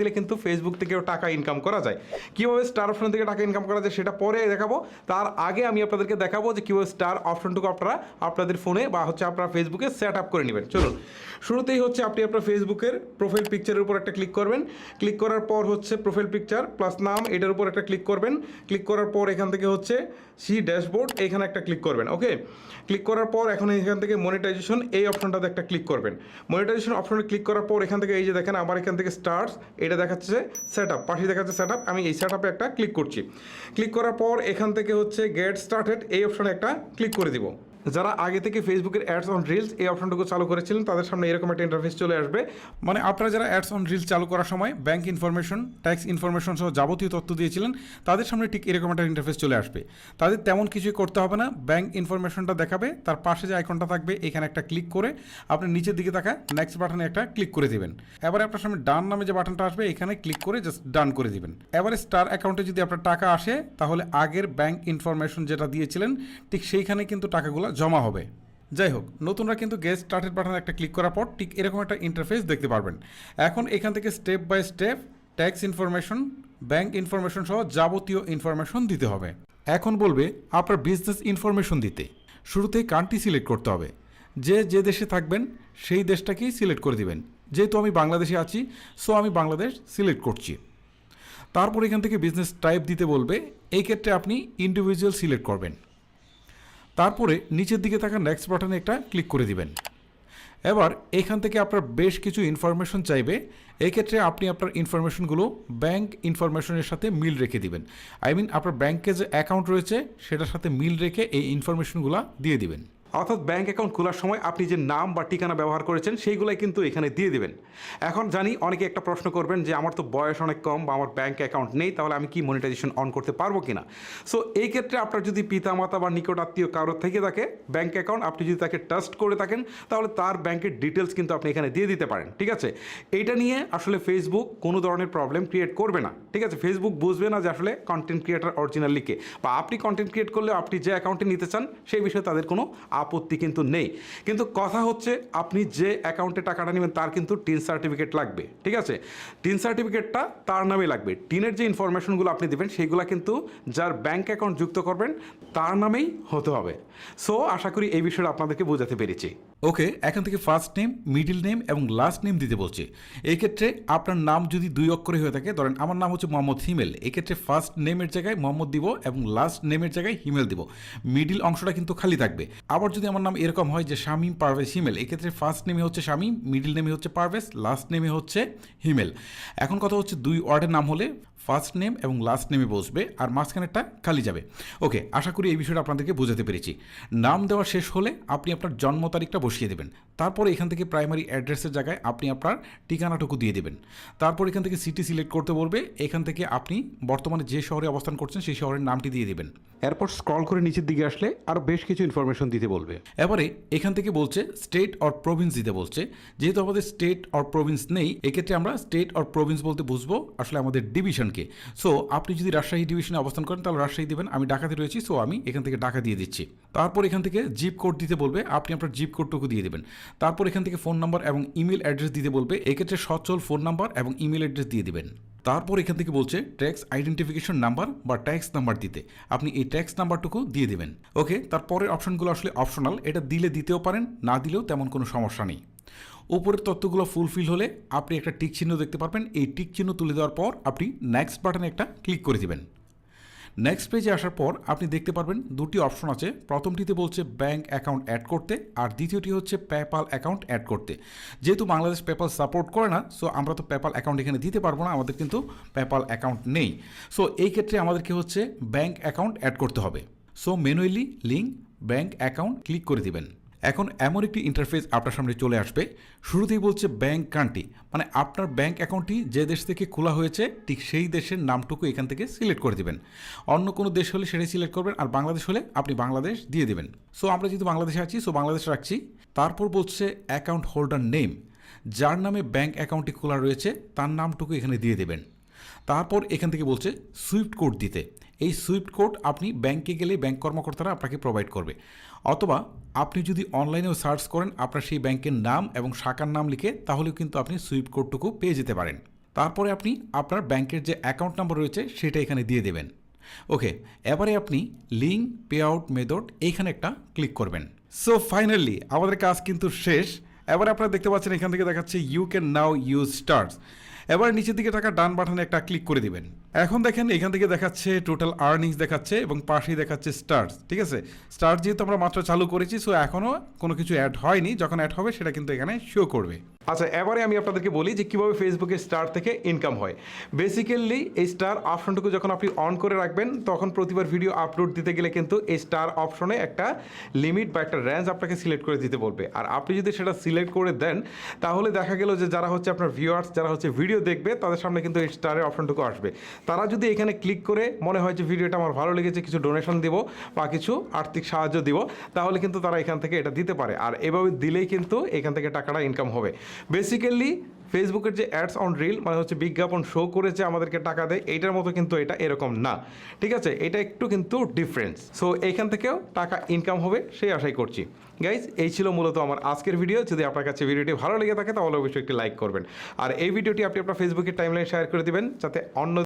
দিলে কিন্তু ফেসবুক থেকেও টাকা ইনকাম করা যায়। কীভাবে স্টার অপশন থেকে টাকা ইনকাম করা যায় সেটা পরে দেখাবো। তার আগে আমি আপনাদেরকে দেখাবো যে কীভাবে স্টার অপশনটুকু আপনারা আপনাদের ফোনে বা হচ্ছে আপনারা ফেসবুকে সেট আপ করে নেবেন। চলুন, শুরুতেই হচ্ছে আপনি আপনার ফেসবুকের প্রোফাইল পিকচারের উপর একটা ক্লিক করবেন। ক্লিক করার পর হচ্ছে প্রোফাইল পিকচার প্লাস নাম, এটার উপর একটা ক্লিক করবেন। ক্লিক করার পর এখান থেকে হচ্ছে সি ড্যাশবোর্ড এখানে একটা ক্লিক করবেন ওকে ক্লিক করার পর এখন এখান থেকে মনিটাইজেশন এই অপশনটাতে একটা ক্লিক করবেন। মনিটাইজেশন অপশনে ক্লিক করার পর এখান থেকে এই যে দেখেন, আমার এখান থেকে স্টার্টস এটা দেখাচ্ছে সেট আপ পাশে দেখাচ্ছে সেট আপ আমি এই সেট আপে একটা ক্লিক করছি। ক্লিক করার পর এখান থেকে হচ্ছে গেট স্টার্টেড এই অপশানে একটা ক্লিক করে দিব। যারা আগে থেকে ফেসবুকের অ্যাডস অন রিলস এই অপশনটুকু চালু করেছিলেন, তাদের সামনে এরকম একটা ইন্টারফেস চলে আসবে। মানে আপনারা যারা অ্যাডস অন রিলস চালু করার সময় ব্যাংক ইনফরমেশন ট্যাক্স ইনফরমেশন সহ যাবতীয় তথ্য দিয়েছিলেন, তাদের সামনে ঠিক এরকম একটা ইন্টারফেস চলে আসবে। তাদের তেমন কিছুই করতে হবে না ব্যাংক ইনফরমেশনটা দেখাবে, তার পাশে যে আইকনটা থাকবে, এখানে একটা ক্লিক করে আপনি নিচের দিকে থাকা নেক্সট বাটনে একটা ক্লিক করে দেবেন। এবারে আপনার সামনে ডান নামে যে বাটনটা আসবে, এখানে ক্লিক করে জাস্ট ডান করে দিবেন। এবারে স্টার অ্যাকাউন্টে যদি আপনার টাকা আসে, তাহলে আগের ব্যাংক ইনফরমেশন যেটা দিয়েছিলেন, ঠিক সেইখানে কিন্তু টাকাগুলো জমা হবে। যাই হোক, নতুনরা কিন্তু গেট স্টার্টেড বাটনে একটা ক্লিক করার পর ঠিক এরকম একটা ইন্টারফেস দেখতে পারবেন। এখন এখান থেকে step by step tax information bank information সহ যাবতীয় ইনফরমেশন দিতে হবে। এখন বলবে, আপনার বিজনেস ইনফরমেশন দিতে। শুরুতেই কান্ট্রি সিলেক্ট করতে হবে। যে যে দেশে থাকবেন, সেই দেশটাকেই সিলেক্ট করে দিবেন। যেহেতু আমি বাংলাদেশে আছি সো আমি বাংলাদেশ সিলেক্ট করছি। তারপর এখান থেকে বিজনেস টাইপ দিতে বলবে, এই ক্ষেত্রে আপনি ইন্ডিভিজুয়াল সিলেক্ট করবেন। তারপরে নিচের দিকে থাকা নেক্সট বাটনে একটা ক্লিক করে দিবেন। এবার এখান থেকে আপনার বেশ কিছু ইনফরমেশন চাইবে। এক্ষেত্রে আপনি আপনার ইনফরমেশনগুলো ব্যাংক ইনফরমেশনের সাথে মিল রেখে দিবেন। আই মিন আপনার ব্যাংকে যে অ্যাকাউন্ট রয়েছে, সেটার সাথে মিল রেখে এই ইনফরমেশনগুলো দিয়ে দিবেন। অর্থাৎ ব্যাঙ্ক অ্যাকাউন্ট খোলার সময় আপনি যে নাম বা ঠিকানা ব্যবহার করেছেন, সেইগুলাই কিন্তু এখানে দিয়ে দিবেন। এখন জানি অনেকে একটা প্রশ্ন করবেন যে, আমার তো বয়স অনেক কম বা আমার ব্যাঙ্ক অ্যাকাউন্ট নেই, তাহলে আমি কি মনিটাইজেশন অন করতে পারব কি না সো এই ক্ষেত্রে আপনার যদি পিতামাতা বা নিকট আত্মীয় কারোর থেকে থাকে ব্যাঙ্ক অ্যাকাউন্ট আপনি যদি তাকে ট্রাস্ট করে থাকেন, তাহলে তার ব্যাংকের ডিটেলস কিন্তু আপনি এখানে দিয়ে দিতে পারেন, ঠিক আছে? এইটা নিয়ে আসলে ফেসবুক কোনো ধরনের প্রবলেম ক্রিয়েট করবে না, ঠিক আছে? ফেসবুক বুঝবে না যে আসলে কন্টেন্ট ক্রিয়েটার অরিজিনাল লিখে বা আপনি কন্টেন্ট ক্রিয়েট করলে আপনি যে অ্যাকাউন্টে নিতে চান, সেই বিষয়ে তাদের কোনো আপত্তি কিন্তু নেই। কিন্তু কথা হচ্ছে আপনি যে অ্যাকাউন্টে টাকাটা নেবেন তার কিন্তু টিন সার্টিফিকেট লাগবে, ঠিক আছে? টিন সার্টিফিকেটটা তার নামে লাগবে। টিনের যে ইনফরমেশনগুলো আপনি দেবেন সেইগুলো কিন্তু যার ব্যাংক অ্যাকাউন্ট যুক্ত করবেন তার নামেই হতে হবে। সো আশা করি এই বিষয়টা আপনাদেরকে বোঝাতে পেরেছি। ওকে, এখান থেকে ফার্স্ট নেম মিডিল নেম এবং লাস্ট নেম দিতে বলছে। এই ক্ষেত্রে আপনার নাম যদি দুই অক্ষরে হয়ে থাকে, ধরেন আমার নাম হচ্ছে মোহাম্মদ হিমেল, এক্ষেত্রে ফার্স্ট নেমের জায়গায় মোহাম্মদ দিব এবং লাস্ট নেমের জায়গায় হিমেল দিব। মিডিল অংশটা কিন্তু খালি থাকবে। আবার যদি আমার নাম এরকম হয় যে শামীম পারভেজ হিমেল, এক্ষেত্রে ফার্স্ট নেমে হচ্ছে শামীম মিডিল নেমে হচ্ছে পারভেজ লাস্ট নেমে হচ্ছে হিমেল। এখন কথা হচ্ছে দুই ওয়ার্ডের নাম হলে ফার্স্ট নেম এবং লাস্ট নেমে বসবে আর মাঝখানেরটা খালি যাবে। ওকে, আশা করি এই বিষয়টা আপনাদেরকে বোঝাতে পেরেছি। নাম দেওয়া শেষ হলে আপনি আপনার জন্ম তারিখটা বসিয়ে দেবেন। তারপর এখান থেকে প্রাইমারি অ্যাড্রেসের জায়গায় আপনি আপনার ঠিকানাটুকু দিয়ে দেবেন। তারপর এখান থেকে সিটি সিলেক্ট করতে বলবে। এখান থেকে আপনি বর্তমানে যে শহরে অবস্থান করছেন, সেই শহরের নামটি দিয়ে দেবেন। এরপর স্ক্রল করে নিচের দিকে আসলে আরও বেশ কিছু ইনফরমেশন দিতে বলবে। এবারে এখান থেকে বলছে স্টেট অর প্রভিন্স দিতে বলছে। যেহেতু আমাদের স্টেট অর প্রভিন্স নেই, এক্ষেত্রে আমরা স্টেট অর প্রভিন্স বলতে বুঝব আসলে আমাদের ডিভিশনকে সো আপনি যদি রাজশাহী ডিভিশনে অবস্থান করেন, তাহলে রাজশাহী দেবেন। আমি ঢাকাতে রয়েছি সো আমি এখান থেকে ঢাকা দিয়ে দিচ্ছি। তারপর এখান থেকে জিপ কোড দিতে বলবে। আপনি আপনার জিপ কোডটুকু দিয়ে দেবেন। তারপর এখান থেকে ফোন নাম্বার এবং ইমেল অ্যাড্রেস দিতে বলবে। এক্ষেত্রে সচল ফোন নাম্বার এবং ইমেল অ্যাড্রেস দিয়ে দিবেন। তারপর এখান থেকে বলছে ট্যাক্স আইডেন্টিফিকেশন নাম্বার বা ট্যাক্স নাম্বার দিতে। আপনি এই ট্যাক্স নাম্বারটুকু দিয়ে দেবেন। ওকে তারপরের অপশনগুলো আসলে অপশনাল এটা দিলে দিতেও পারেন, না দিলেও তেমন কোনো সমস্যা নেই। উপরের তথ্যগুলো ফুলফিল হলে আপনি একটা টিক চিহ্ন দেখতে পারবেন। এই টিক চিহ্ন তুলে দেওয়ার পর আপনি নেক্সট বাটনে একটা ক্লিক করে দিবেন। নেক্সট পেজে আসার পর আপনি দেখতে পারবেন দুটি অপশন আছে। প্রথমটিতে বলছে ব্যাঙ্ক অ্যাকাউন্ট অ্যাড করতে আর দ্বিতীয়টি হচ্ছে পেপাল অ্যাকাউন্ট অ্যাড করতে। যেহেতু বাংলাদেশ পেপাল সাপোর্ট করে না সো আমরা তো পেপাল অ্যাকাউন্ট এখানে দিতে পারব না, আমাদের কিন্তু পেপাল অ্যাকাউন্ট নেই। সো এই ক্ষেত্রে আমাদেরকে হচ্ছে ব্যাঙ্ক অ্যাকাউন্ট অ্যাড করতে হবে। So manually link bank account click করে দিবেন। এখন এমন একটি ইন্টারফেস আপনার সামনে চলে আসবে। শুরুতেই বলছে ব্যাংক কান্ট্রি। মানে আপনার ব্যাংক অ্যাকাউন্টটি যে দেশ থেকে খোলা হয়েছে, ঠিক সেই দেশের নামটুকু এখান থেকে সিলেক্ট করে দেবেন। অন্য কোনো দেশ হলে সেটাই সিলেক্ট করবেন আর বাংলাদেশ হলে আপনি বাংলাদেশ দিয়ে দেবেন। সো আমরা যেহেতু বাংলাদেশে আছি সো বাংলাদেশ রাখছি। তারপর বলছে অ্যাকাউন্ট হোল্ডার নেম যার নামে ব্যাংক অ্যাকাউন্টটি খোলা রয়েছে, তার নামটুকু এখানে দিয়ে দেবেন। তারপর এখান থেকে বলছে সুইফট কোড দিতে। এই সুইফট কোড আপনি ব্যাংকে গেলে ব্যাংক কর্মকর্তারা আপনাকে প্রোভাইড করবে। অথবা আপনি যদি অনলাইনেও সার্চ করেন, আপনার সেই ব্যাংকের নাম এবং শাখার নাম লিখে, তাহলেও কিন্তু আপনি সুইফট কোডটুকু পেয়ে যেতে পারেন। তারপরে আপনি আপনার ব্যাংকের যে অ্যাকাউন্ট নাম্বার রয়েছে, সেটা এখানে দিয়ে দেবেন। ওকে, এবারে আপনি লিঙ্ক পে আউট মেথড এইখানে একটা ক্লিক করবেন। সো ফাইনালি আমাদের কাজ কিন্তু শেষ। এবার আপনারা দেখতে পাচ্ছেন এখান থেকে দেখাচ্ছে you can now use stars এবার নিচের দিকে টাকা ডান বাটনে একটা ক্লিক করে দিবেন। এখন দেখেন এখান থেকে দেখাচ্ছে টোটাল আর্নিংস দেখাচ্ছে এবং পাশেই দেখাচ্ছে স্টার্স ঠিক আছে? স্টার যেহেতু আমরা মাত্র চালু করেছি সো এখনও কোনো কিছু অ্যাড হয়নি। যখন অ্যাড হবে, সেটা কিন্তু এখানে শো করবে। আচ্ছা এবারে আমি আপনাদেরকে বলি যে কীভাবে ফেসবুকে স্টার থেকে ইনকাম হয়। বেসিক্যালি এই স্টার অপশনটুকু যখন আপনি অন করে রাখবেন, তখন প্রতিবার ভিডিও আপলোড দিতে গেলে কিন্তু এই স্টার অপশনে একটা লিমিট বা একটা রেঞ্জ আপনাকে সিলেক্ট করে দিতে বলবে। আর আপনি যদি সেটা সিলেক্ট করে দেন, তাহলে দেখা গেল যে যারা হচ্ছে আপনার ভিউয়ার্স যারা হচ্ছে ভিডিও দেখবে, তাদের সামনে কিন্তু এই স্টারের অপশনটুকু আসবে। তারা যদি এখানে ক্লিক করে মনে হয় যে ভিডিওটা আমার ভালো লেগেছে, কিছু ডোনেশন দিব বা কিছু আর্থিক সাহায্য দিব, তাহলে কিন্তু তারা এখান থেকে এটা দিতে পারে। আর এভাবে দিলেই কিন্তু এখান থেকে টাকাটা ইনকাম হবে। বেসিক্যালি ফেসবুকের যে অ্যাডস অন রিল মানে হচ্ছে বিজ্ঞাপন শো করেছে, আমাদেরকে টাকা দেয়, এইটার মতো কিন্তু এটা এরকম না। ঠিক আছে? এটা একটু কিন্তু ডিফারেন্স সো এইখান থেকেও টাকা ইনকাম হবে, সেই আশাই করছি। গাইজ এই ছিল মূলত আমার আজকের ভিডিও যদি আপনার কাছে ভিডিওটি ভালো লেগে থাকে, তাহলে অবশ্যই একটি লাইক করবেন। আর এই ভিডিওটি আপনি আপনার ফেসবুকের টাইমলাইন শেয়ার করে দিবেন, যাতে অন্য